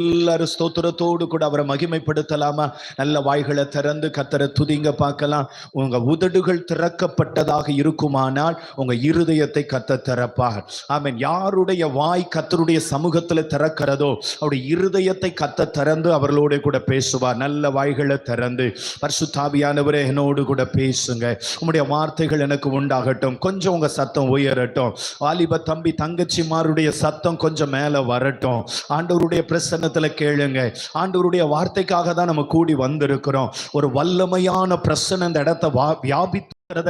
எல்லாரும் ஸ்தோத்திரத்தோடு கூட அவரை மகிமைப்படுத்தலாமா? நல்ல வாய்களை திறந்து கத்தரை துதிங்க பார்க்கலாம். உங்க உதடுகள் திறக்கப்பட்டதாக இருக்குமானால் உங்க இருதயத்தை கத்த திறப்பாக ஆமீன். யாருடைய வாய் கத்தருடைய சமூகத்துல திறக்கிறதோ அவருடைய இருதயத்தை கத்த திறந்து அவர்களோட கூட பேசுவார். நல்ல வாய்களை திறந்து. பரிசுத்தாவியானவரே என்னோடு கூட பேசுங்க. உங்களுடைய வார்த்தைகள் எனக்கு உண்டாகட்டும். கொஞ்சம் உங்க சத்தம் உயரட்டும். வாலிப தம்பி தங்கச்சிமாருடைய சத்தம் கொஞ்சம் மேல வரட்டும். ஆண்டவருடைய பிரசன்ன பிரசன்னத்துல கேளுங்க. ஆண்டவருடைய வார்த்தைக்காக தான் நம்ம கூடி வந்திருக்கிறோம். ஒரு வல்லமையான பிரச்சனை இந்த இடத்தை வா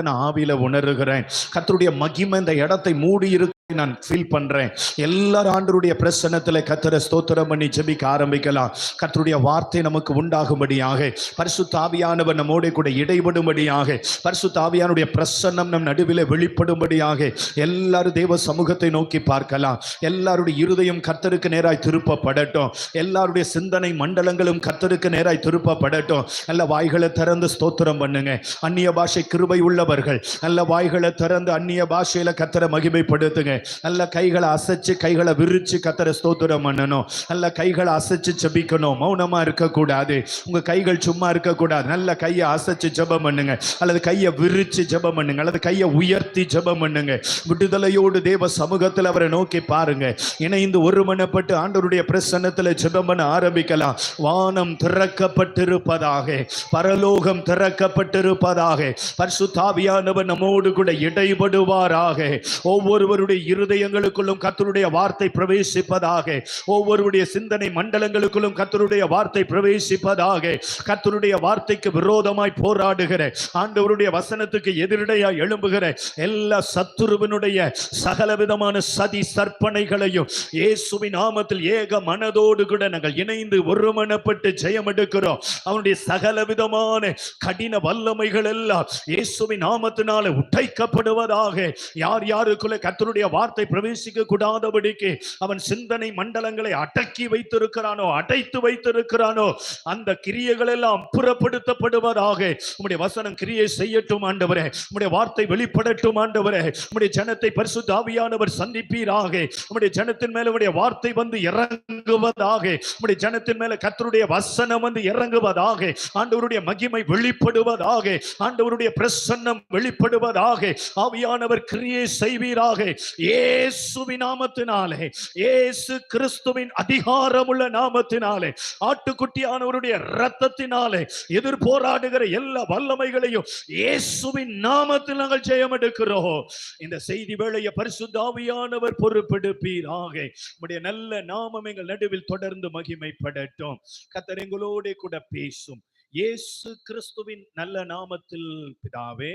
நான் ஆவியில உணர்கிறேன். கத்தருடைய மகிமை இந்த இடத்தை மூடி இருக்கு நான் ஃபீல் பண்றேன். எல்லாரும் ஆண்டருடைய பிரசன்னத்தில் கத்தரை ஸ்தோத்திரம் பண்ணி ஜெபிக்க ஆரம்பிக்கலாம். கத்தருடைய வார்த்தை நமக்கு உண்டாகும்படியாக பரிசு தாவியானவர் நம்மோட கூட இடைபடும்படியாக பரிசு தாவியானுடைய பிரசன்னம் நம் நடுவில் வெளிப்படும்படியாக எல்லாரும் தேவ சமூகத்தை நோக்கி பார்க்கலாம். எல்லாருடைய இருதயம் கத்தருக்கு நேராய் திருப்பப்படட்டும். எல்லாருடைய சிந்தனை மண்டலங்களும் கத்தருக்கு நேராய் திருப்பப்படட்டும். நல்ல வாய்களை திறந்து ஸ்தோத்திரம் பண்ணுங்க. அந்நிய பாஷை கிருபை உள்ளவர்கள் நல்ல வாய்களை திறந்து அந்நிய பாஷையில கத்தரை மகிமைப்படுத்துங்க. நல்ல கைகளை அசைச்சு கைகளை விரிச்சு கத்தரை ஸ்தோத்திரம் பண்ணணும். நல்ல கைகளை அசைச்சு ஜபிக்கணும். மௌனமா இருக்கக்கூடாது. உங்க கைகள் சும்மா இருக்கக்கூடாது. நல்ல கையை அசைச்சு ஜெபம் பண்ணுங்க. அல்லது கையை விரிச்சு ஜெபம் பண்ணுங்க. அல்லது கையை உயர்த்தி ஜெபம் பண்ணுங்க. விடுதலையோடு தேவ சமூகத்தில் அவரை நோக்கி பாருங்க. இணைந்து ஒருமனப்பட்டு ஆண்டவருடைய பிரசன்னத்தில் ஜெபம் பண்ண ஆரம்பிக்கலாம். வானம் திறக்கப்பட்டிருப்பதாக. பரலோகம் திறக்கப்பட்டிருப்பதாக. பரிசுத்தாவியானவர் நம்மோடு கூட இடைபடுவாராக. ஒவ்வொருவருடைய இருதயங்களுக்குள்ளும் கத்தருடைய வார்த்தை பிரவேசிப்பதாக. ஒவ்வொருடைய சிந்தனை மண்டலங்களுக்குள்ளும் கத்தருடைய வார்த்தை பிரவேசிப்பதாக. கத்தருடைய வார்த்தைக்கு விரோதமாய் போராடுகிற ஆண்டவருடைய வசனத்துக்கு எதிரடையாய் எழும்புகிற எல்லா சத்துருவினுடைய சகல விதமான சதி சற்பனைகளையும் இயேசுவின் நாமத்தில் ஏக மனதோடு கூட நாங்கள் இணைந்து ஒருமனப்பட்டு ஜெயம் எடுக்கிறோம் அவனுடைய சகல விதமான கடின வல்லமைகள் எல்லாம் இயேசுவின் நாமத்தினால உடைக்கப்படுவதாக. யார் யாருக்குள்ள கத்தருடைய வார்த்தை பிரவேசிக்க கூடாதபடிக்கு அவன் சிந்தனை மண்டலங்களை அடக்கி வைத்திருக்கிறானோ அடைத்து வைத்திருக்கிறானோ அந்த கிரியைகள் எல்லாம் புறப்படுத்தப்படுவதாக உம்முடைய வசனம் கிரியை செய்யட்டும் ஆண்டவரே. உம்முடைய வார்த்தை வெளிப்படட்டும் ஆண்டவரே. உம்முடைய ஜனத்தை பரிசு தாவியானவர் சந்திப்பீராக. உம்முடைய ஜனத்தின் மேல உடைய வார்த்தை வந்து இறங்குவதாக. உம்முடைய ஜனத்தின் மேல கத்தருடைய வசனம் வந்து இறங்குவதாக. ஆண்டவருடைய மகிமை வெளிப்படுவதாக. ஆண்டவருடைய பிரசன்னம் வெளிப்படுவதாக. ஆவியானவர் கிரியை செய்வீராக. இயேசுவின் நாமத்தினாலே இயேசு கிறிஸ்துவின் அதிகாரமுள்ள நாமத்தினாலே ஆட்டுக்குட்டியானவருடைய ரத்தத்தினாலே எதிர் போராடுகிற எல்லா வல்லமைகளையும் இயேசுவின் நாமத்தில் நாங்கள் ஜெயம் எடுக்கிறோம் இந்த செய்தி வேளையை பரிசுத்தாவியானவர் பொறுப்பெடுப்பீராக. உடைய நல்ல நாமம் எங்கள் நடுவில் தொடர்ந்து மகிமைப்படட்டும். கத்தர் எங்களோட கூட பேசும். இயேசு கிறிஸ்துவின் நல்ல நாமத்தில் பிதாவே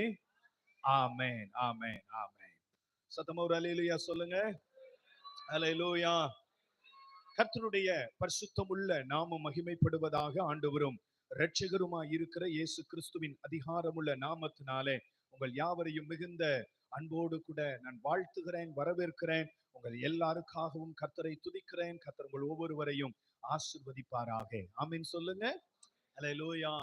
ஆமேன் ஆமேன் ஆமேன். சத்தமா ஒரு அலையிலுயா சொல்லுங்க. அலையிலூயா கர்த்தருடைய பரிசுத்தமுள்ள நாம மகிமைப்படுவதாக ஆண்டவரும் இரட்சகருமாய் இருக்கிற இயேசு கிறிஸ்துவின் அதிகாரமுள்ள நாமத்தினாலே உங்கள் யாவரையும் மிகுந்த அன்போடு கூட நான் வாழ்த்துகிறேன் வரவேற்கிறேன். உங்கள் எல்லாருக்காகவும் கர்த்தரை துதிக்கிறேன். கர்த்தர் உங்கள் ஒவ்வொருவரையும் ஆசிர்வதிப்பாராக. ஆமீன் சொல்லுங்க. அல்லேலூயா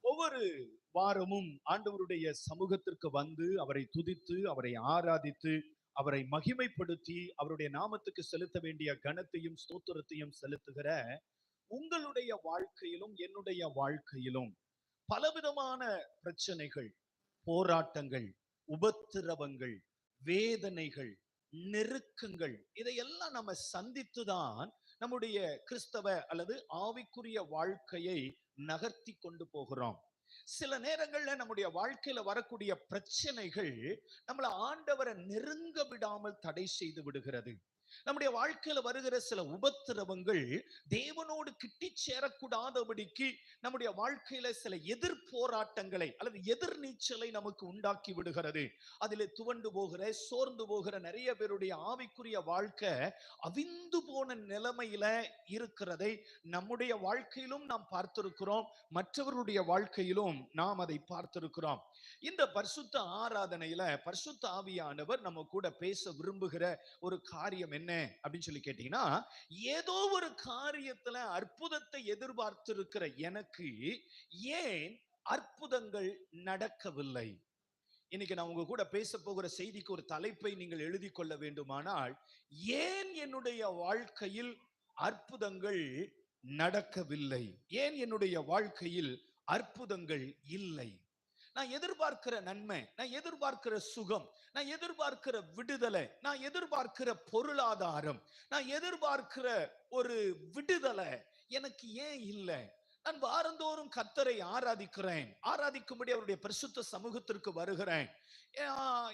ஒவ்வொரு வாரமும் ஆண்டவருடைய சமூகத்திற்கு வந்து அவரை துதித்து அவரை ஆராதித்து அவரை மகிமைப்படுத்தி அவருடைய நாமத்துக்கு செலுத்த வேண்டிய கனத்தையும் ஸ்தோத்திரத்தையும் செலுத்துகிற உங்களுடைய வாழ்க்கையிலும் என்னுடைய வாழ்க்கையிலும் பலவிதமான பிரச்சனைகள் போராட்டங்கள் உபத்திரவங்கள் வேதனைகள் நெருக்கங்கள் இதையெல்லாம் நம்ம சந்தித்துதான் நம்முடைய கிறிஸ்தவ அல்லது ஆவிக்குரிய வாழ்க்கையை நகர்த்தி கொண்டு போகிறோம். சில நேரங்கள்ல நம்முடைய வாழ்க்கையில வரக்கூடிய பிரச்சனைகள் நம்மளை ஆண்டவரை நெருங்க விடாமல் தடை செய்து விடுகிறது. நம்முடைய வாழ்க்கையில வருகிற சில உபத்திரவங்கள் தேவனோடு கிட்டி சேரக்கூடாதபடிக்கு நம்முடைய வாழ்க்கையில சில எதிர் போராட்டங்களை அல்லது எதிர் நீச்சலை நமக்கு உண்டாக்கி விடுகிறது. அதில் துவண்டு போகிற சோர்ந்து போகிற நிறைய பேருடைய ஆவிக்குரிய வாழ்க்கை அவிந்து போன நிலைமையில இருக்கிறதை நம்முடைய வாழ்க்கையிலும் நாம் பார்த்திருக்கிறோம். மற்றவர்களுடைய வாழ்க்கையிலும் நாம் அதை பார்த்திருக்கிறோம். இந்த பரிசுத்த ஆராதனையில பரிசுத்த ஆவியானவர் நம்ம கூட பேச விரும்புகிற ஒரு காரியம் என்ன? அப்படின்னு சொல்லி கேட்டீங்கன்னா ஏதோ ஒரு காரியத்துல அற்புதத்தை எதிர்பார்த்திருக்கிற எனக்கு ஏன் அற்புதங்கள் நடக்கவில்லை? இன்னைக்கு நான் உங்க கூட பேச போகிற செய்திக்கு ஒரு தலைப்பை நீங்கள் எழுதி கொள்ள வேண்டுமானால் ஏன் என்னுடைய வாழ்க்கையில் அற்புதங்கள் நடக்கவில்லை? ஏன் என்னுடைய வாழ்க்கையில் அற்புதங்கள் இல்லை? நான் எதிர்பார்க்கிற நன்மை நான் எதிர்பார்க்கிற சுகம் நான் எதிர்பார்க்கிற விடுதலை நான் எதிர்பார்க்கிற பொருளாதாரம் நான் எதிர்பார்க்கிற ஒரு விடுதலை எனக்கு ஏன் இல்லை? நான் வாரந்தோறும் கத்தரை ஆராதிக்கிறேன். ஆராதிக்கும்படி அவருடைய பரிசுத்த சமூகத்திற்கு வருகிறேன்.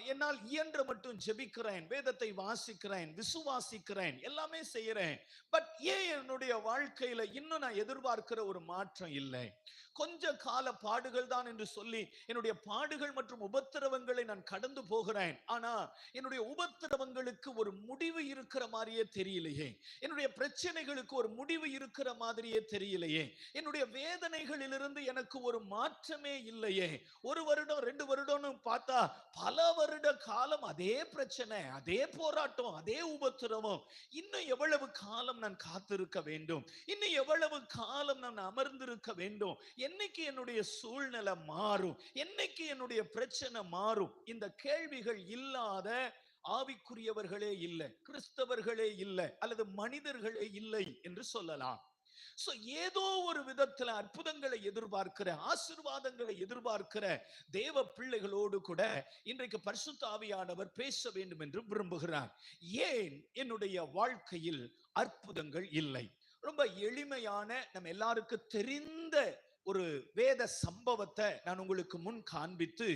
என்னால் இயன்ற மட்டும் ஜெபிக்கிறேன் வேதத்தை வாசிக்கிறேன் விசுவாசிக்கிறேன் எல்லாமே செய்யறேன் பட் ஏன் என்னுடைய வாழ்க்கையில இன்னும் நான் எதிர்பார்க்கிற ஒரு மாற்றம் இல்லை? கொஞ்ச கால பாடுகள் தான் என்று சொல்லி என்னுடைய பாடுகள் மற்றும் உபத்திரவங்களை நான் கடந்து போகிறேன். ஆனா என்னுடைய உபத்திரவங்களுக்கு ஒரு முடிவு இருக்கிற மாதிரியே தெரியலையே. என்னுடைய பிரச்சனைகளுக்கு ஒரு முடிவு இருக்கிற மாதிரியே தெரியலையே. என்னுடைய வேதனைகளிலிருந்து எனக்கு ஒரு மாற்றமே இல்லையே. ஒரு வருடம் ரெண்டு வருடம்னு பார்த்தா பல வருட காலம் அதே பிரச்சனை அதே போராட்டம் அதே உபத்திரவம். இன்னும் எவ்வளவு காலம் நான் காத்திருக்க வேண்டும்? இன்னும் எவ்வளவு காலம் நான் அமர்ந்திருக்க வேண்டும்? என்னைக்கு என்னுடைய சூழ்நிலை மாறும்? என்னைக்கு என்னுடைய பிரச்சனை மாறும்? இந்த கேள்விகள் இல்லாத ஆவிக்குரியவர்களே இல்லை கிறிஸ்தவர்களே இல்லை அல்லது மனிதர்களே இல்லை என்று சொல்லலாம். சோ ஏதோ ஒரு விதத்துல அற்புதங்களை எதிர்பார்க்கிற ஆசிர்வாதங்களை எதிர்பார்க்கிற தேவ பிள்ளைகளோடு கூட இன்றைக்கு பரிசுத்தாவியானவர் பேச வேண்டும் என்று விரும்புகிறார். ஏன் என்னுடைய வாழ்க்கையில் அற்புதங்கள் இல்லை? ரொம்ப எளிமையான நம்ம எல்லாருக்கும் தெரிந்த ஒரு வேத சம்பவத்தை நான் உங்களுக்கு முன் காண்பித்து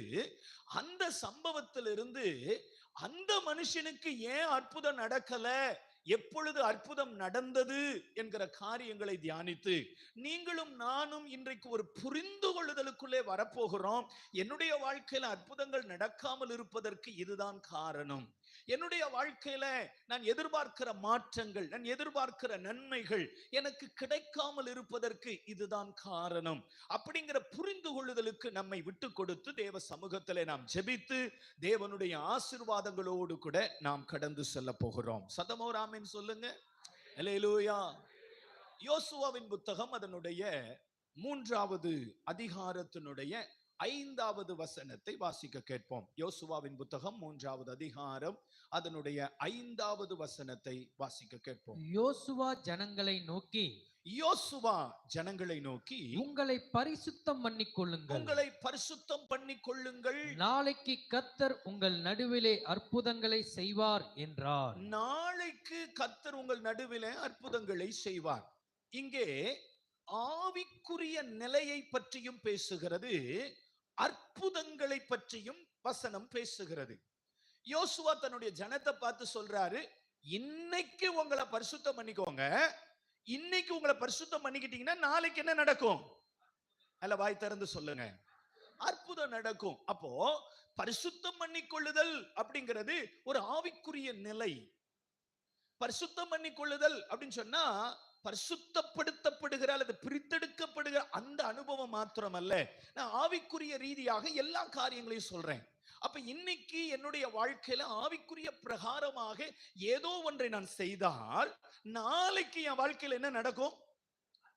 அந்த சம்பவத்திலிருந்து அந்த மனுஷனுக்கு ஏன் அற்புதம் நடக்கல? எப்பொழுது அற்புதம் நடந்தது என்கிற காரியங்களை தியானித்து நீங்களும் நானும் இன்றைக்கு ஒரு புரிந்து கொள்ளுதலுக்குள்ளே வரப்போகிறோம். என்னுடைய வாழ்க்கையில அற்புதங்கள் நடக்காமல் இருப்பதற்கு இதுதான் காரணம். என்னுடைய வாழ்க்கையில நான் எதிர்பார்க்கிற மாற்றங்கள் நான் எதிர்பார்க்கிற நன்மைகள் எனக்கு கிடைக்காமல் இருப்பதற்கு இதுதான் காரணம். அப்படிங்கிற புரிந்து கொள்ளுதலுக்கு நம்மை விட்டு கொடுத்து தேவ சமூகத்தில் நாம் ஜெபித்து தேவனுடைய ஆசிர்வாதங்களோடு கூட நாம் கடந்து செல்ல போகிறோம். சதமோராமின் சொல்லுங்க. யோசுவாவின் புத்தகம் அதனுடைய மூன்றாவது அதிகாரத்தினுடைய ஐந்தாவது வசனத்தை வாசிக்க கேட்போம். யோசுவாவின் புத்தகம் மூன்றாவது அதிகாரம் அதனுடைய ஐந்தாவது வசனத்தை வாசிக்க கேட்போம். யோசுவா ஜனங்களை நோக்கி யோசுவா ஜனங்களை நோக்கி உங்களை பரிசுத்தம் பண்ணிக் கொள்ளுங்கள். உங்களை பரிசுத்தம் பண்ணிக் கொள்ளுங்கள். நாளைக்கு கத்தர் உங்கள் நடுவிலே அற்புதங்களை செய்வார் என்றார். நாளைக்கு கத்தர் உங்கள் நடுவிலே அற்புதங்களை செய்வார். இங்கே ஆவிக்குரிய நிலையை பற்றியும் பேசுகிறது. அற்புதங்களை பற்றியும் வசனம் பேசுகிறது. யோசுவா தன்னுடைய ஜனத்தை பார்த்து சொல்றாரு இன்னைக்கு உங்களை பரிசுத்தம் பண்ணிக்கோங்க. இன்னைக்கு உங்களை பரிசுத்தம் பண்ணிக்கிட்டீங்கன்னா நாளைக்கு என்ன நடக்கும்? அல்ல வாய் திறந்து சொல்லுங்க. அற்புதம் நடக்கும். அப்போ பரிசுத்தம் பண்ணிக்கொள்ளுதல் அப்படிங்கிறது ஒரு ஆவிக்குரிய நிலை. பரிசுத்தம் பண்ணிக்கொள்ளுதல் அப்படின்னு சொன்னா பரிசுத்தப்படுத்தப்படுகிற அல்லது பிரித்தெடுக்கப்படுகிற அந்த அனுபவம் மாத்திரமல்ல. நான் ஆவிக்குரிய ரீதியாக எல்லா காரியங்களையும் சொல்றேன். அப்ப இன்னைக்கு என்னுடைய வாழ்க்கையில ஆவிக்குரிய பிரகாரமாக ஏதோ ஒன்றை நான் செய்தால் நாளைக்கு என் வாழ்க்கையில என்ன நடக்கும்?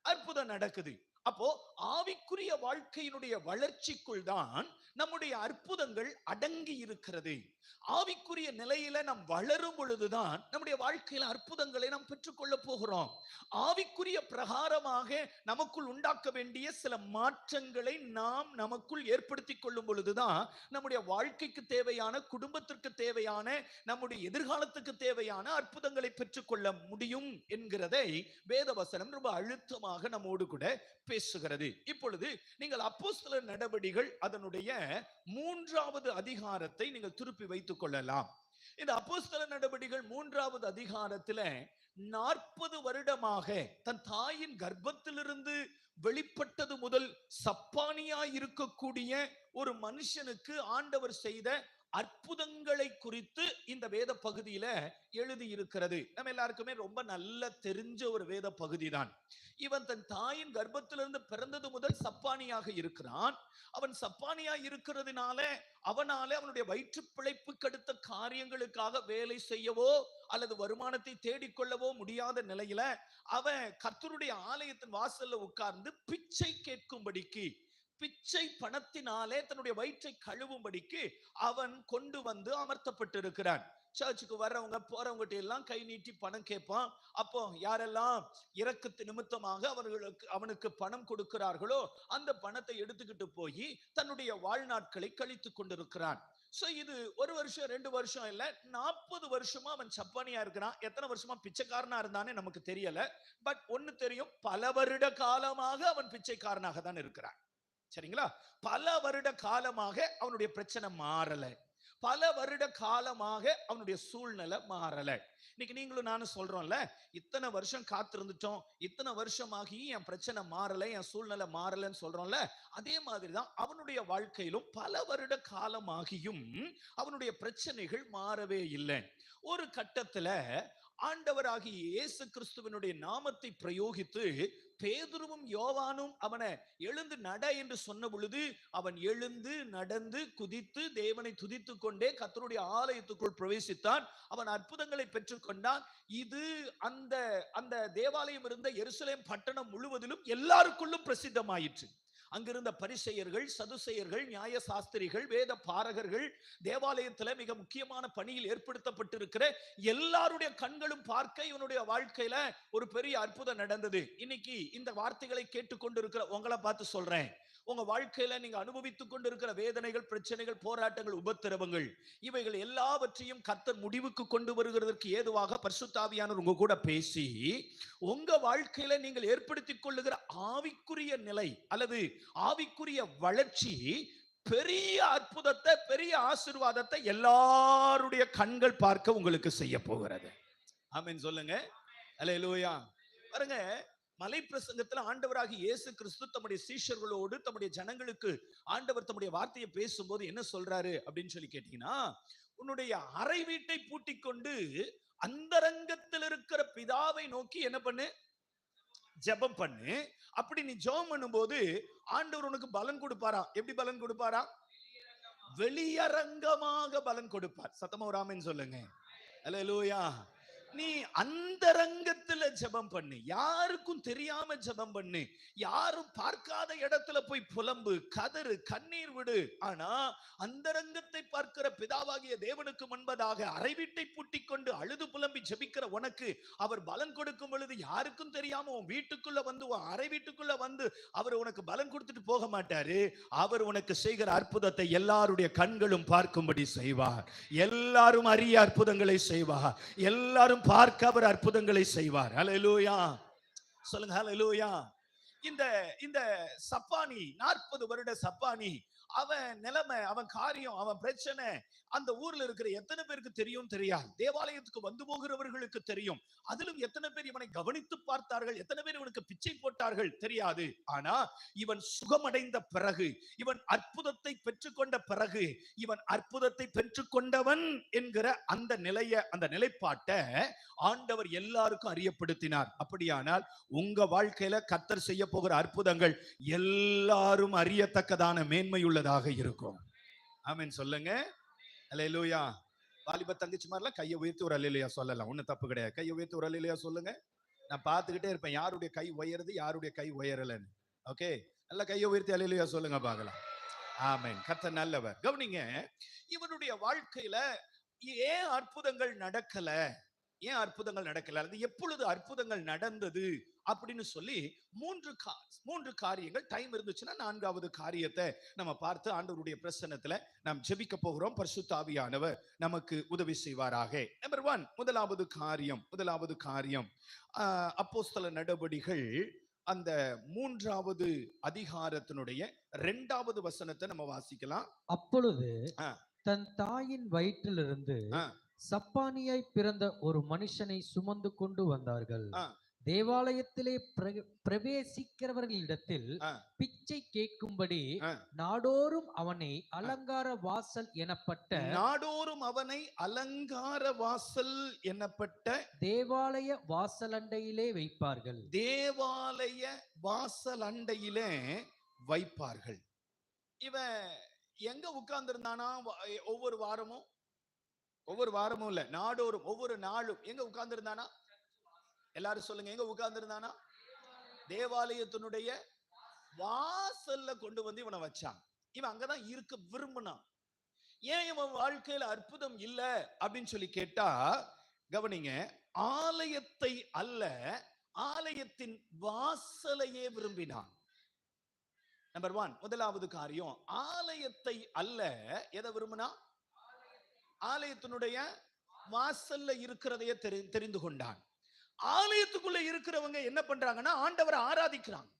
அற்புதம் நடக்குது. அப்போ ஆவிக்குரிய வாழ்க்கையினுடைய வளர்ச்சிக்குள் தான் நம்முடைய அற்புதங்கள் அடங்கி இருக்கிறது. ஆவிக்குரிய நிலையில நாம் வளரும் பொழுதுதான் நம்முடைய வாழ்க்கையில அற்புதங்களை நாம் பெற்றுக்கொள்ள போகிறோம். ஆவிக்குரிய பிரகாரமாக நமக்குள் உண்டாக்க வேண்டிய சில மாற்றங்களை நாம் நமக்குள் ஏற்படுத்தி கொள்ளும் பொழுதுதான் நம்முடைய வாழ்க்கைக்கு தேவையான குடும்பத்திற்கு தேவையான நம்முடைய எதிர்காலத்துக்கு தேவையான அற்புதங்களை பெற்றுக்கொள்ள முடியும் என்கிறதை வேதவசனம் ரொம்ப அழுத்தமாக நம்மோடு கூட பேசுகிறது. இப்பொழுது நீங்கள் அப்போஸ்தல நடவடிகள் அதனுடைய மூன்றாவது அதிகாரத்தை நீங்கள் திருப்பி வைத்துக் கொள்ளலாம். இந்த அப்போஸ்தல நடவடிகள் மூன்றாவது அதிகாரத்துல நாற்பது வருடமாக தன் தாயின் கர்ப்பத்திலிருந்து வெளிப்பட்டது முதல் சப்பானியா இருக்கக்கூடிய ஒரு மனுஷனுக்கு ஆண்டவர் செய்த அற்புதங்களை குறித்து இந்த வேத பகுதியில எழுதி இருக்கிறது நம்ம எல்லாருக்குமே ரொம்ப நல்ல தெரிஞ்ச ஒரு வேத பகுதி தான் இவன் தன் தாயின் கர்ப்பத்திலிருந்து பிறந்தது முதல் சப்பானியாக இருக்கிறான். அவன் சப்பானியா இருக்கிறதுனால அவனால அவனுடைய வயிற்று பிழைப்புக்கு அடுத்த காரியங்களுக்காக வேலை செய்யவோ அல்லது வருமானத்தை தேடிக்கொள்ளவோ முடியாத நிலையில அவன் கத்தருடைய ஆலயத்தின் வாசல்ல உட்கார்ந்து பிச்சை கேட்கும்படிக்கு பிச்சை பணத்தினாலே தன்னுடைய வயிற்றை கழுவும்படிக்கு அவன் கொண்டு வந்து அமர்த்தப்பட்டிருக்கிறான். சர்ச்சுக்கு வர்றவங்க போறவங்ககிட்ட எல்லாம் கை நீட்டி பணம் கேட்பான். அப்போ யாரெல்லாம் இறக்கத்து நிமித்தமாக அவர்களுக்கு அவனுக்கு பணம் கொடுக்கிறார்களோ அந்த பணத்தை எடுத்துக்கிட்டு போய் தன்னுடைய வாழ்நாட்களை கழித்து கொண்டிருக்கிறான். சோ இது ஒரு வருஷம் ரெண்டு வருஷம் இல்ல நாற்பது வருஷமா அவன் சப்பானியா இருக்கிறான். எத்தனை வருஷமா பிச்சைக்காரனா இருந்தானே நமக்கு தெரியல. பட் ஒன்னு தெரியும் பல வருட காலமாக அவன் பிச்சைக்காரனாக தான் இருக்கிறான். சரிங்களா? பல வருட காலமாக அவனுடைய பிரச்சனை மாறல. பல வருட காலமாக அவனுடைய சூழ்நிலை மாறல. இன்னைக்கு நீங்களும் நானும் சொல்றோம்ல இத்தனை வருஷம் காத்திருந்துட்டோம் இத்தனை வருஷமாகி என் பிரச்சனை மாறல என் சூழ்நிலை மாறலன்னு சொல்றோம்ல அதே மாதிரிதான் அவனுடைய வாழ்க்கையிலும் பல வருட காலமாகியும் அவனுடைய பிரச்சனைகள் மாறவே இல்லை. ஒரு கட்டத்துல ஆண்டவராகிய இயேசு கிறிஸ்துவனுடைய நாமத்தை பிரயோகித்து பேதுருவும் யோவானும் அவனை எழுந்து நட என்று சொன்ன பொழுது அவன் எழுந்து நடந்து குதித்து தேவனை துதித்து கொண்டே கத்தருடைய ஆலயத்துக்குள் பிரவேசித்தான். அவன் அற்புதங்களை பெற்றுக்கொண்டான். இது அந்த அந்த தேவாலயம் இருந்த எருசலேம் பட்டணம் முழுவதிலும் எல்லாருக்குள்ளும் பிரசித்தமாயிற்று. அங்கிருந்த பரிசெயர்கள் சதுசெயர்கள் நியாய சாஸ்திரிகள் வேத பாரகர்கள் தேவாலயத்துல மிக முக்கியமான பணியில் ஏற்படுத்தப்பட்டிருக்கிற எல்லாருடைய கண்களும் பார்க்க இவனுடைய வாழ்க்கையில ஒரு பெரிய அற்புதம் நடந்தது. இன்னைக்கு இந்த வார்த்தைகளை கேட்டுக்கொண்டிருக்கிற உங்களை பார்த்து சொல்றேன். உங்க வாழ்க்கையில நீங்க அனுபவித்துக் கொண்டிருக்கிற வேதனைகள் பிரச்சனைகள் போராட்டங்கள் உபத்திரவங்கள் இவைகள் எல்லாவற்றையும் கர்த்தர் முடிவுக்கு கொண்டு வருகிறதற்கு ஏதுவாக பரிசுத்தாவியானவர் உங்க கூட பேசி உங்க வாழ்க்கையில நீங்கள் ஏற்படுத்திக் கொள்ளுகிற ஆவிக்குரிய நிலை அல்லது ஆவிக்குரிய வளர்ச்சி பெரிய அற்புதத்தை பெரிய ஆசீர்வாதத்தை எல்லாருடைய கண்கள் பார்க்க உங்களுக்கு செய்ய போகிறது. ஆமென் சொல்லுங்க. அல்லேலூயா பாருங்க மலை பிரசங்கத்துல ஆண்டவராகி இயேசு கிறிஸ்து தம்முடைய சீஷர்களோடு தம்முடைய ஜனங்களுக்கு ஆண்டவர் தம்முடைய வார்த்தையை பேசும்போது என்ன சொல்றாரு அப்படின்னு சொல்லி கேட்டீங்கன்னா உன்னுடைய அறை வீட்டை பூட்டி கொண்டு அந்தரங்கத்தில் இருக்கிற பிதாவை நோக்கி என்ன பண்ணு? ஜெபம் பண்ணு. அப்படி நீ ஜெபம் பண்ணும்போது ஆண்டவர் உனக்கு பலன் கொடுப்பாரா? எப்படி பலன் கொடுப்பாரா? வெளியரங்கமாக பலன் கொடுப்பார். சத்தமா ராமன் சொல்லுங்க சொல்லுங்க. அல்லேலூயா நீ அந்தரங்கத்துல ஜெபம் பண்ணு. யாருக்கும் தெரியாம ஜெபம் பண்ணு. யாரும் பார்க்காத இடத்துல போய் புலம்பு. கதறு கண்ணீர் விடு. ஆனா அந்தரங்கத்தை பார்க்கிற பிதாவாகிய தேவனுக்கு முன்பதாக அறை வீட்டை பூட்டிக் கொண்டு அழுது புலம்பி ஜெபிக்கிற உனக்கு அவர் பலன் கொடுக்கும் பொழுது யாருக்கும் தெரியாம உன் வீட்டுக்குள்ள வந்து உன் அறை வீட்டுக்குள்ள வந்து அவர் உனக்கு பலன் கொடுத்துட்டு போக மாட்டாரு. அவர் உனக்கு செய்கிற அற்புதத்தை எல்லாருடைய கண்களும் பார்க்கும்படி செய்வார். எல்லாரும் அறிய அற்புதங்களை செய்வார். எல்லாரும் பார்க்க அவர் அற்புதங்களை செய்வார். ஹலலூயா சொல்லுங்க ஹலலூயா இந்த இந்த சப்பானி நாற்பது வருட சப்பானி அவன் நிலைமை அவன் காரியம் அவன் பிரச்சனை அந்த ஊர்ல இருக்கிற எத்தனை பேருக்கு தெரியும் தெரியாது. தேவாலயத்துக்கு வந்து போகிறவர்களுக்கு தெரியும். அதிலும் எத்தனை பேர் இவனை கவனித்து பார்த்தார்கள்? எத்தனை பேர் இவனுக்கு பிச்சை போட்டார்கள்? தெரியாது. ஆனா இவன் சுகமடைந்த பிறகு இவன் அற்புதத்தை பெற்றுக்கொண்ட பிறகு இவன் அற்புதத்தை பெற்றுக்கொண்டவன் என்கிற அந்த நிலைய அந்த நிலைப்பாட்டை ஆண்டவர் எல்லாருக்கும் அறியப்படுத்தினார். அப்படியானால் உங்க வாழ்க்கையில கத்தர் செய்ய போகிற அற்புதங்கள் எல்லாரும் அறியத்தக்கதான மேன்மையுள்ளதாக இருக்கும். ஆமீன். சொல்லுங்க. அல்லேலூயா வாலிப தங்கச்சி மாதிரிலாம் கையை உயர்த்தி ஒரு அலையிலையா சொல்லலாம். ஒன்றும் தப்பு கிடையாது. கையை உயர்த்தி ஒரு அலையிலையா சொல்லுங்க. நான் பார்த்துக்கிட்டே இருப்பேன். யாருடைய கை உயருது யாருடைய கை உயரலன்னு. ஓகே நல்ல கையை உயர்த்தி அலையிலையா சொல்லுங்க பார்க்கலாம். ஆமென். கத்த நல்லவர். கவனிங்க இவனுடைய வாழ்க்கையில ஏன் அற்புதங்கள் நடக்கல? ஏன் அற்புதங்கள் நடக்கல? அது எப்பொழுது அற்புதங்கள் நடந்தது? அப்படின்னு சொல்லி மூன்று கா மூன்று காரியங்கள் டைம் இருந்துச்சுன்னா நான்காவது காரியத்தை நம்ம பார்த்து ஆண்டவருடைய பிரசன்னத்துல நாம் ஜெபிக்க போகிறோம் பரிசுத்த ஆவியானவர் நமக்கு உதவி செய்வாராக நம்பர் ஒன் முதலாவது காரியம் முதலாவது காரியம் அப்போஸ்தல நடபடிகள் அந்த மூன்றாவது அதிகாரத்தினுடைய இரண்டாவது வசனத்தை நம்ம வாசிக்கலாம் அப்பொழுது. தன் தாயின் வயிற்றிலிருந்து. சப்பானியாய் பிறந்த ஒரு மனுஷனை சுமந்து கொண்டு வந்தார்கள். தேவாலயத்திலே பிர- பிரவேசிக்கிறவர்களிடத்தில். பிச்சை கேட்கும்படி. நாடோறும் அவனை அலங்கார வாசல் எனப்பட்ட நாடோறும் அவனை அலங்கார வாசல் என்னப்பட்ட தேவாலய வாசலண்டையிலே வைப்பார்கள். தேவாலய வாசல் அண்டையிலே வைப்பார்கள். இவன் எங்க உட்கார்ந்திருந்தானா ஒவ்வொரு வாரமும்? ஒவ்வொரு வாரமும் இல்ல நாடோறும் ஒவ்வொரு நாளும் எங்க உட்கார்ந்திருந்தானா? எல்லாரும் சொல்லுங்க எங்க உட்கார்ந்துருந்தானா? தேவாலயத்தினுடைய வாசல்ல கொண்டு வந்து இவனை வச்சான். இவன் அங்கதான் இருக்க விரும்பினான். ஏன் இவன் வாழ்க்கையில அற்புதம் இல்ல? அப்படின்னு சொல்லி கேட்டா கவனிங்க ஆலயத்தை அல்ல ஆலயத்தின் வாசலையே விரும்பினான். நம்பர் ஒன் முதலாவது காரியம் ஆலயத்தை அல்ல எதை விரும்பினா? ஆலயத்தினுடைய வாசல்ல இருக்கிறதையே தெரி தெரிந்து கொண்டான். ஆலயத்துக்குள்ள இருக்கிறவங்க என்ன பண்றாங்கன்னா ஆண்டவரை ஆராதிக்கிறாங்க.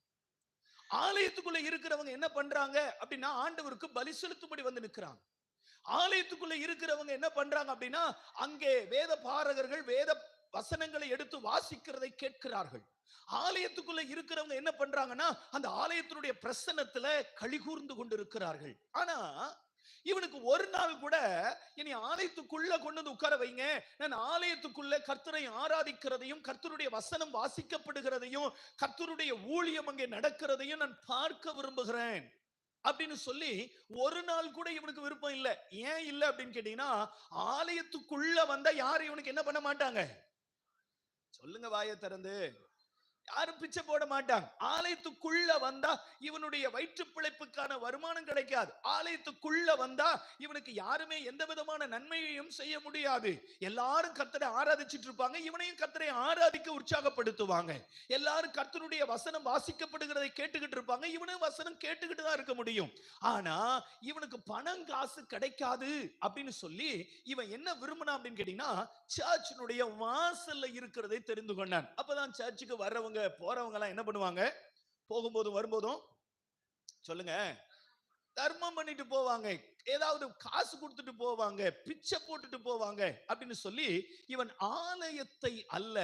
ஆலயத்துக்குள்ள இருக்கிறவங்க என்ன பண்றாங்க அப்படின்னா ஆண்டவருக்கு பலி செலுத்தும்படி வந்து நிற்கிறாங்க. ஆலயத்துக்குள்ள இருக்கிறவங்க என்ன பண்றாங்க அப்படின்னா அங்கே வேத பாரகர்கள் வேத வசனங்களை எடுத்து வாசிக்கிறதை கேட்கிறார்கள். ஆலயத்துக்குள்ள இருக்கிறவங்க என்ன பண்றாங்கன்னா அந்த ஆலயத்தினுடைய பிரசன்னத்துல கழிகூர்ந்து கொண்டிருக்கிறார்கள். ஆனா இவனுக்கு ஒரு நாள் கூட இனி ஆலயத்துக்குள்ள கொண்டு வந்து உட்கார வைங்க. நான் ஆலயத்துக்குள்ள கர்த்தரை ஆராதிக்கிறதையும் கர்த்தருடைய வசனம் வாசிக்கப்படுகிறதையும் கர்த்தருடைய ஊழியம் அங்கே நடக்கிறதையும் நான் பார்க்க விரும்புகிறேன். அப்படின்னு சொல்லி ஒரு நாள் கூட இவனுக்கு விருப்பம் இல்ல. ஏன் இல்ல அப்படின்னு கேட்டீங்கன்னா ஆலயத்துக்குள்ள வந்தா யாரும் இவனுக்கு என்ன பண்ண மாட்டாங்க? சொல்லுங்க வாயை திறந்து. யாரும் பிச்சை போட மாட்டாங்க. ஆலயத்துக்குள்ள வந்தா இவனுடைய வயிற்று பிழைப்புக்கான வருமானம் கிடைக்காது. ஆலயத்துக்குள்ள வந்தா இவனுக்கு யாருமே எந்த விதமான நன்மையையும் செய்ய முடியாது. எல்லாரும் கர்த்தரை ஆராதிச்சிட்டு இருப்பாங்க. இவனையும் கர்த்தரை ஆராதிக்க உற்சாகப்படுத்துவாங்க. எல்லாரும் கர்த்தருடைய வசனம் வாசிக்கப்படுகிறதை கேட்டுக்கிட்டு இருப்பாங்க. இவனும் வசனம் கேட்டுக்கிட்டு தான் இருக்க முடியும். ஆனா இவனுக்கு பணம் காசு கிடைக்காது அப்படின்னு சொல்லி இவன் என்ன விரும்பினான் அப்படின்னு கேட்டீங்கன்னா சர்ச்சினுடைய வாசல்ல இருக்கிறதை தெரிந்து கொண்டான். அப்பதான் சர்ச்சுக்கு வர்றவங்க போறவங்க எல்லாம் என்ன பண்ணுவாங்க? போகும்போதும் வரும்போதும் சொல்லுங்க. தர்மம் பண்ணிட்டு போவாங்க. ஏதாவது காசு கொடுத்துட்டு போவாங்க. பிச்சை போட்டுட்டு போவாங்க அப்படின்னு சொல்லி இவன் ஆலயத்தை அல்ல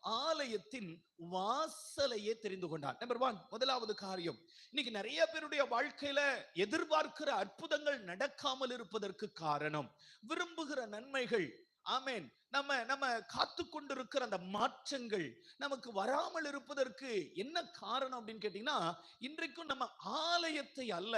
ஆலயத்தின் வாசலையே தெரிந்து கொண்டான். நம்பர் ஒன் முதலாவது காரியம். இன்னைக்கு நிறைய பேருடைய வாழ்க்கையில எதிர்பார்க்கிற அற்புதங்கள் நடக்காமல் இருப்பதற்கு காரணம் விரும்புகிற நன்மைகள் ஆமேன். நம்ம நம்ம காத்து கொண்டிருக்கிற அந்த மாற்றங்கள் நமக்கு வராமல் இருப்பதற்கு என்ன காரணம் அப்படின்னு கேட்டீங்கன்னா இன்றைக்கும் நம்ம ஆலயத்தை அல்ல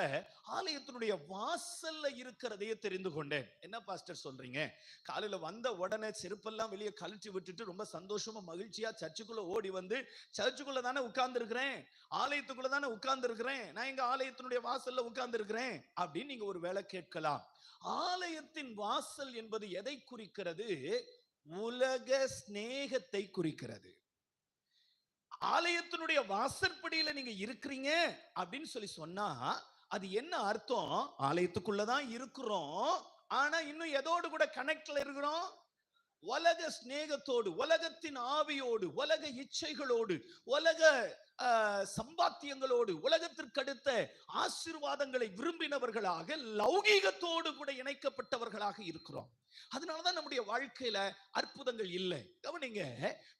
ஆலயத்தினுடைய வாசல்ல இருக்கிறதையே தெரிந்து கொண்டேன். என்ன பாஸ்டர் சொல்றீங்க? காலையில வந்த உடனே செருப்பெல்லாம் வெளியே கழிச்சு விட்டுட்டு ரொம்ப சந்தோஷமா மகிழ்ச்சியா சர்ச்சுக்குள்ள ஓடி வந்து சர்ச்சுக்குள்ள தானே உட்கார்ந்து இருக்கிறேன் ஆலயத்துக்குள்ள தானே உட்கார்ந்து இருக்கிறேன் நான் எங்க ஆலயத்தினுடைய வாசல்ல உட்கார்ந்து இருக்கிறேன் அப்படின்னு நீங்க ஒரு வேலை கேட்கலாம். ஆலயத்தின் வாசல் என்பது எதை குறிக்கிறது? உலக சிநேகத்தை குறிக்கிறது. ஆலயத்தினுடைய வாசற்படியில நீங்க இருக்கிறீங்க அப்படின்னு சொல்லி சொன்னா அது என்ன அர்த்தம்? ஆலயத்துக்குள்ளதான் இருக்கிறோம். ஆனா இன்னும் எதோடு கூட கனெக்ட்ல இருக்கிறோம்? உலக சிநேகத்தோடு உலகத்தின் ஆவியோடு உலக இச்சைகளோடு உலக சம்பாத்தியங்களோடு உலகத்திற்கு அடுத்த ஆசீர்வாதங்களை விரும்பினவர்களாக லௌகீகத்தோடு கூட இணைக்கப்பட்டவர்களாக இருக்கிறோம். அதனாலதான் நம்முடைய வாழ்க்கையில அற்புதங்கள் இல்லை. கவனிங்க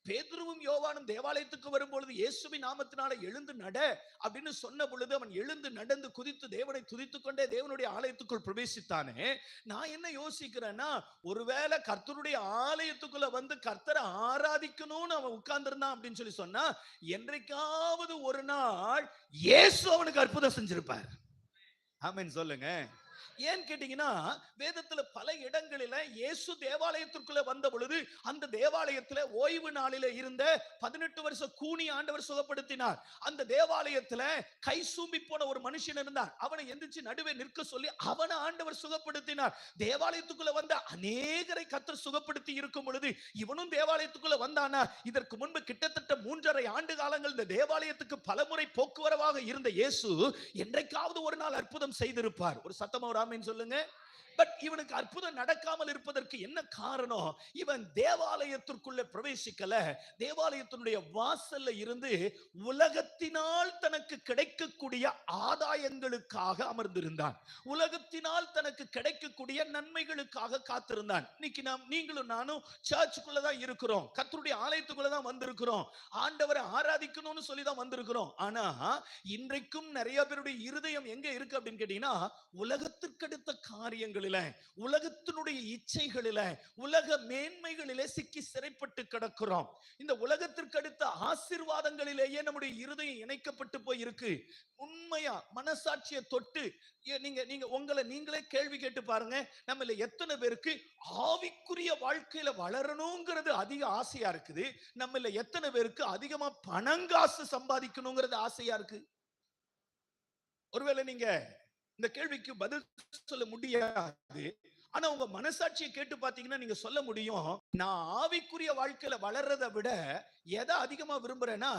பேதுருவும் யோவானும் தேவாலயத்துக்கு வரும்பொழுது இயேசுவின் நாமத்தினால எழுந்து நட அப்படின்னு சொன்ன பொழுது அவன் எழுந்து நடந்து குதித்து தேவனை துதித்து கொண்டே தேவனுடைய ஆலயத்துக்குள் பிரவேசித்தானே. நான் என்ன யோசிக்கிறேன்னா ஒருவேளை கர்த்தருடைய ஆலயத்துக்குள்ள வந்து கர்த்தரை ஆராதிக்கணும்னு அவன் உட்கார்ந்துருந்தான் அப்படின்னு சொல்லி சொன்னா என்றைக்கா என்றைக்காவது ஒரு நாள் இயேசு அவனுக்கு அற்புதம் செஞ்சிருப்பார். ஆமீன் சொல்லுங்க. ஏன் கேட்டீங்கன்னா வேதத்துல பல இடங்களில இயேசு தேவாலயத்திற்குள்ள வந்த பொழுது அந்த தேவாலயத்துல ஓய்வு நாளில இருந்த பதினெட்டு வருஷ கூனி ஆண்டவர் சுகப்படுத்தினார். அந்த தேவாலயத்துல கை சூம்பி போன ஒரு மனுஷன் இருந்தான். அவனை எந்திரிச்சு நடுவே நிற்க சொல்லி அவனை ஆண்டவர் சுகப்படுத்தினார். தேவாலயத்துக்குள்ள வந்த அநேகரை கத்தர் சுகப்படுத்தி இருக்கும் பொழுது இவனும் தேவாலயத்துக்குள்ள வந்தானா? இதற்கு முன்பு கிட்டத்தட்ட மூன்றரை ஆண்டு காலங்கள் இந்த தேவாலயத்துக்கு பலமுறை போக்குவரவாக இருந்த இயேசு என்றைக்காவது ஒரு நாள் அற்புதம் செய்திருப்பார். ஒரு சத்தம் ஒரு ஆமீன் சொல்லுங்க. பட் இவனுக்கு அற்புதம் நடக்காமல் இருப்பதற்கு என்ன காரணம்? இவன் தேவாலயத்திற்குள்ள பிரவேசிக்கல. தேவாலயத்தினுடைய வாசல்ல இருந்து உலகத்தினால் தனக்கு கிடைக்கக்கூடிய ஆதாயங்களுக்காக அமர்ந்திருந்தான். உலகத்தினால் தனக்கு கிடைக்கக்கூடிய நன்மைகளுக்காக காத்திருந்தான். இன்னைக்கு நாம் நீங்களும் நானும் சர்ச்சுக்குள்ள தான் இருக்கிறோம். கத்தருடைய ஆலயத்துக்குள்ள தான் வந்திருக்கிறோம். ஆண்டவரை ஆராதிக்கணும்னு சொல்லி தான் வந்திருக்கிறோம். ஆனா இன்றைக்கும் நிறைய பேருடைய இருதயம் எங்க இருக்கு அப்படின்னு கேட்டீங்கன்னா உலகத்திற்கடுத்த காரியங்களில் உலகத்தினுடைய இச்சைகளில உலக மேன்மைகளிலே சிக்கி சிறைப்பட்டு கிடக்கிறோம். இந்த உலகத்திற்கு அடுத்த ஆசிர்வாதங்களிலேயே நம்முடைய இருதயம் இணைக்கப்பட்டு போயிருக்கு. உண்மையா மனசாட்சியை தொட்டு நீங்க நீங்க உங்களை நீங்களே கேள்வி கேட்டு பாருங்க. நம்மள எத்தனை பேருக்கு ஆவிக்குரிய வாழ்க்கையில வளரணுங்கிறது அதிக ஆசையா இருக்குது. நம்மள எத்தனை பேருக்கு அதிகமா பணங்காசு சம்பாதிக்கணுங்கிறது ஆசையா இருக்கு? ஒருவேளை நீங்க இந்த கேள்விக்கு பதில் சொல்ல முடியாது. ஆனா உங்க மனசாட்சியை கேட்டு பாத்தீங்கன்னா நீங்க சொல்ல முடியும். நான் ஆவிக்குரிய வாழ்க்கையில வளர்றதை விட எதை அதிகமா விரும்புறேன்னா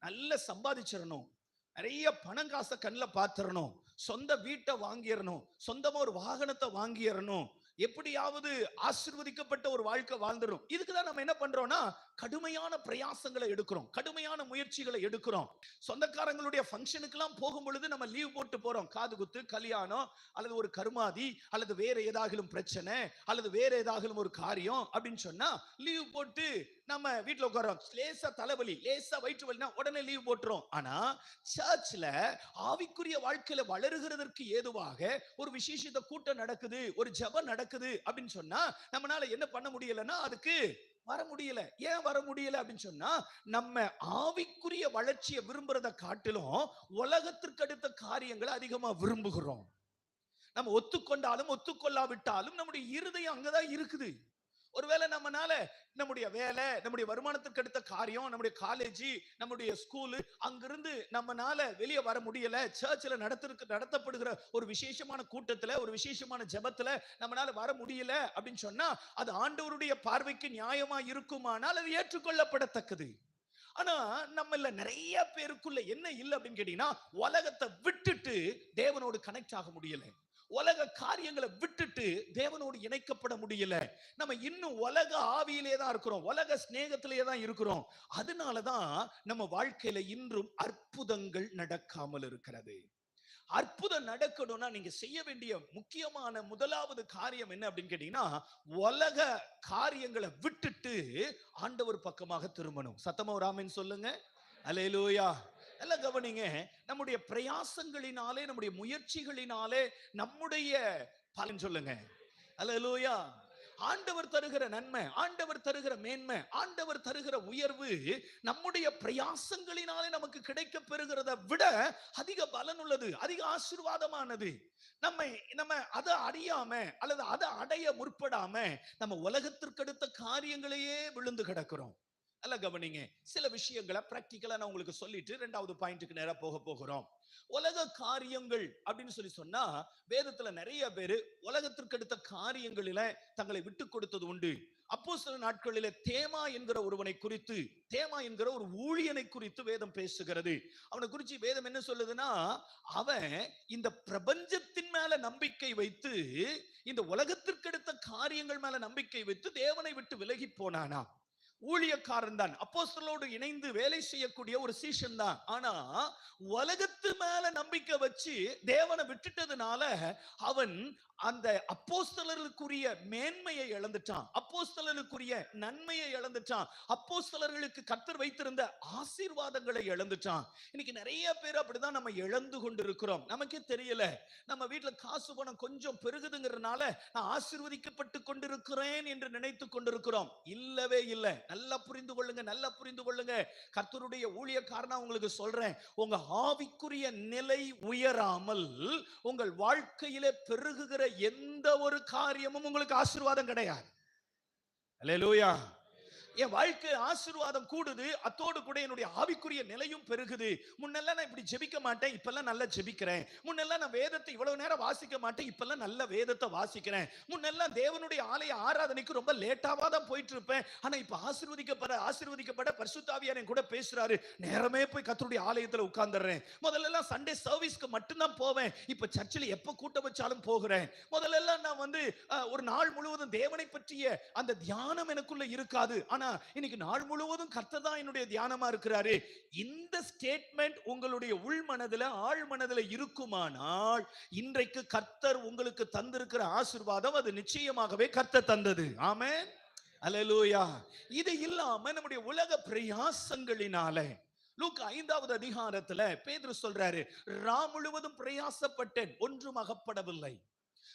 நல்ல சம்பாதிச்சிடணும். நிறைய பணம் காசை கண்ணில் பாத்திரணும். சொந்த வீட்டை வாங்கிடணும். சொந்தமா ஒரு வாகனத்தை வாங்கிடணும். எப்படியாவது ஆசிர்வதிக்கப்பட்ட ஒரு வாழ்க்கை வாழ்ந்துடும் இதுக்கு தான் நம்ம என்ன பண்றோம்னா கடுமையான பிரயாசங்களை எடுக்கிறோம். கடுமையான முயற்சிகளை எடுக்கிறோம். சொந்தக்காரங்களுடைய ஃபங்க்ஷனுக்கெல்லாம் போகும் பொழுது நம்ம லீவ் போட்டு போறோம். காது குத்து கல்யாணம் அல்லது ஒரு கருமாதி அல்லது வேற ஏதாகிலும் பிரச்சனை அல்லது வேற ஏதாகிலும் ஒரு காரியம் அப்படின்னு சொன்னா லீவ் போட்டு நம்ம வீட்டுல உட்காரோம் லேசா தலைவலி லேசா வயிற்று வலினா உடனே லீவ் போட்டுரும் ஆனா சர்ச்ல ஆவிக்குரிய வாழ்க்கையில வளருகிறதற்கு ஏதுவாக ஒரு விசேஷித்த கூட்டம் நடக்குது ஒரு ஜபம் நடக்குது அப்படின்னு சொன்னா நம்மளால என்ன பண்ண முடியலன்னா அதுக்கு வர முடியல. ஏன் வர முடியல அப்படின்னு சொன்னா நம்ம ஆவிக்குரிய வளர்ச்சியை விரும்புறத காட்டிலும் உலகத்திற்கு அடுத்த காரியங்களை அதிகமா விரும்புகிறோம். நம்ம ஒத்துக்கொண்டாலும் ஒத்துக்கொள்ளாவிட்டாலும் நம்முடைய இருதயம் அங்கதான் இருக்குது. ஒருவேளை நம்மனால நம்முடைய வேலை நம்முடைய வருமானத்துக்கு அடுத்த காரியம் நம்முடைய காலேஜ் நம்முடைய ஸ்கூலு அங்கிருந்து நம்மனால வெளியே வர முடியல சர்ச்சில் நடத்திருக்கு நடத்தப்படுகிற ஒரு விசேஷமான கூட்டத்துல ஒரு விசேஷமான ஜெபத்துல நம்மனால வர முடியல அப்படின்னு சொன்னா அது ஆண்டவருடைய பார்வைக்கு நியாயமா இருக்குமானால் அது ஏற்றுக்கொள்ளப்படத்தக்கது. ஆனா நம்மள நிறைய பேருக்குள்ள என்ன இல்லை அப்படின்னு கேட்டீங்கன்னா உலகத்தை விட்டுட்டு தேவனோடு கனெக்ட் ஆக முடியல. உலக காரியங்களை விட்டுட்டு தேவனோடு இணைக்கப்பட முடியல. நம்ம இன்னும் உலக ஆவியிலே தான் இருக்கிறோம். உலக சிநேகத்திலே தான் இருக்கிறோம். அதனாலதான் நம்ம வாழ்க்கையில இன்றும் அற்புதங்கள் நடக்காமல் இருக்கிறது. அற்புதம் நடக்கணும்னா நீங்க செய்ய வேண்டிய முக்கியமான முதலாவது காரியம் என்ன அப்படின்னு கேட்டீங்கன்னா உலக காரியங்களை விட்டுட்டு ஆண்டவர் பக்கமாக திரும்பணும். சத்தமா ஒரு சொல்லுங்க. அலையலோயா எல்லாம் கவனிங்க. நம்முடைய பிரயாசங்களினாலே நம்முடைய முயற்சிகளினாலே நம்முடைய பலன் சொல்லுங்க. அலையலூயா ஆண்டவர் தருகிற நன்மை ஆண்டவர் தருகிற மேன்மை ஆண்டவர் தருகிற உயர்வு நம்முடைய பிரயாசங்களினாலே நமக்கு கிடைக்க பெறுகிறத விட அதிக பலன் உள்ளது அதிக ஆசீர்வாதமானது. நம்ம நம்ம அதை அறியாம அல்லது அதை அடைய முற்படாம நம்ம உலகத்திற்கு அடுத்த காரியங்களையே விழுந்து கிடக்கிறோம். அல்ல கவனிங்க. சில விஷயங்களை பிராக்டிக்கலா நான் உங்களுக்கு சொல்லிட்டு ரெண்டாவது பாயிண்ட்டுக்கு நேரம் போக போகிறோம். உலக காரியங்கள் அப்படின்னு சொல்லி சொன்னா வேதத்துல நிறைய பேரு உலகத்திற்கு அடுத்த காரியங்களில தங்களை விட்டு கொடுத்தது உண்டு. அப்போ சில நாட்களில தேமா என்கிற ஒருவனை குறித்து தேமா என்கிற ஒரு ஊழியனை குறித்து வேதம் பேசுகிறது. அவனை குறித்து வேதம் என்ன சொல்லுதுன்னா அவன் இந்த பிரபஞ்சத்தின் மேல நம்பிக்கை வைத்து இந்த உலகத்திற்கு அடுத்த காரியங்கள் மேல நம்பிக்கை வைத்து தேவனை விட்டு விலகி போனானா? ஊழியக்காரன் தான். அப்போஸ்தலோடு இணைந்து வேலை செய்யக்கூடிய ஒரு சீஷன் தான். ஆனா உலகத்து மேல நம்பிக்கை வச்சு தேவனை விட்டுட்டதுனால அவன் அந்த அப்போஸ்தலர்களுக்குரிய மேன்மையை இழந்துட்டான். அப்போஸ்தலர்களுக்குரிய நன்மையை இழந்துட்டான். அப்போஸ்தலர்களுக்கு கத்தர் வைத்திருந்த ஆசீர்வாதங்களை இழந்துட்டான். இன்னைக்கு நிறைய பேர் அப்படிதான் நம்ம இழந்து கொண்டிருக்கிறோம். நமக்கே தெரியல. நம்ம வீட்டுல காசு பணம் கொஞ்சம் பெருகுதுங்கிறதுனால நான் ஆசீர்வதிக்கப்பட்டு கொண்டிருக்கிறேன் என்று நினைத்து கொண்டிருக்கிறோம். இல்லவே இல்லை. நல்லா புரிந்து கொள்ளுங்க நல்லா புரிந்து கொள்ளுங்க. கர்த்தருடைய ஊழியக்காரனா உங்களுக்கு சொல்றேன். உங்க ஆவிக்குரிய நிலை உயராமல் உங்கள் வாழ்க்கையிலே பெருகுகிற எந்த ஒரு காரியமும் உங்களுக்கு ஆசீர்வாதம் கிடையாது. அல்லேலூயா என் வாழ்க்கை ஆசீர்வாதம் கூடுது அத்தோடு கூட என்னுடைய ஆவிக்குரிய நிலையும் பெருகுது. முன்னெல்லாம் நான் இப்படி ஜெபிக்க மாட்டேன் இப்பெல்லாம் நல்லா ஜெபிக்கிறேன். முன்னெல்லாம் நான் வேதத்தை இவ்வளவு நேரம் வாசிக்க மாட்டேன் இப்பெல்லாம் நல்ல வேதத்தை வாசிக்கிறேன். முன்னெல்லாம் தேவனுடைய ஆலய ஆராதனைக்கு ரொம்ப லேட்டாவா தான் போயிட்டு இருப்பேன் ஆனா இப்ப ஆசீர்வதிக்கப்பட ஆசீர்வதிக்கப்பட பரிசுத்தாவியார் என் கூட பேசுறாரு. நேரமே போய் கத்தருடைய ஆலயத்துல உட்கார்ந்துடுறேன். முதல்ல எல்லாம் சண்டே சர்வீஸ்க்கு மட்டும்தான் போவேன். இப்ப சர்ச்சில் எப்ப கூட்டம் வச்சாலும் போகிறேன். முதல்ல எல்லாம் நான் வந்து ஒரு நாள் முழுவதும் தேவனை பற்றிய அந்த தியானம் எனக்குள்ள இருக்காது. ஆனா இன்னைக்கு நாள் முழுவதும் கர்த்தர் தான் என்னுடைய தியானமா இருக்கிறாரு. இந்த ஸ்டேட்மெண்ட் உங்களுடைய உள் மனதுல ஆழ் மனதுல இருக்குமானால் இன்றைக்கு கர்த்தர் உங்களுக்கு தந்திருக்கிற ஆசீர்வாதம் அது நிச்சயமாகவே கர்த்தர் தந்தது. ஆமென். அலலூயா இது இல்லாம நம்முடைய உலக பிரயாசங்களினால லூக் ஐந்தாவது அதிகாரத்துல பேதர் சொல்றாரு ரா முழுவதும் பிரயாசப்பட்டேன் ஒன்றும் அகப்படவில்லை.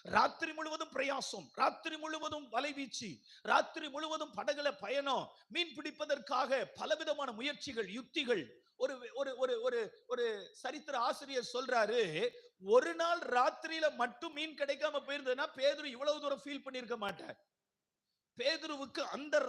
ராத்திரி முழுவதும் பிரயாசம் ராத்திரி முழுவதும் வலைவீச்சு ராத்திரி முழுவதும் படகுல பயணம் மீன் பிடிப்பதற்காக பலவிதமான முயற்சிகள் யுக்திகள் ஒரு ஒரு ஒரு ஒரு ஒரு சரித்திர ஆசிரியர் சொல்றாரு ஒரு நாள் ராத்திரியில மட்டும் மீன் கிடைக்காம போயிருந்ததுன்னா பேதுரு இவ்வளவு தூரம் ஃபீல் பண்ணியிருக்க மாட்டார். பேதுருவுக்கு அந்த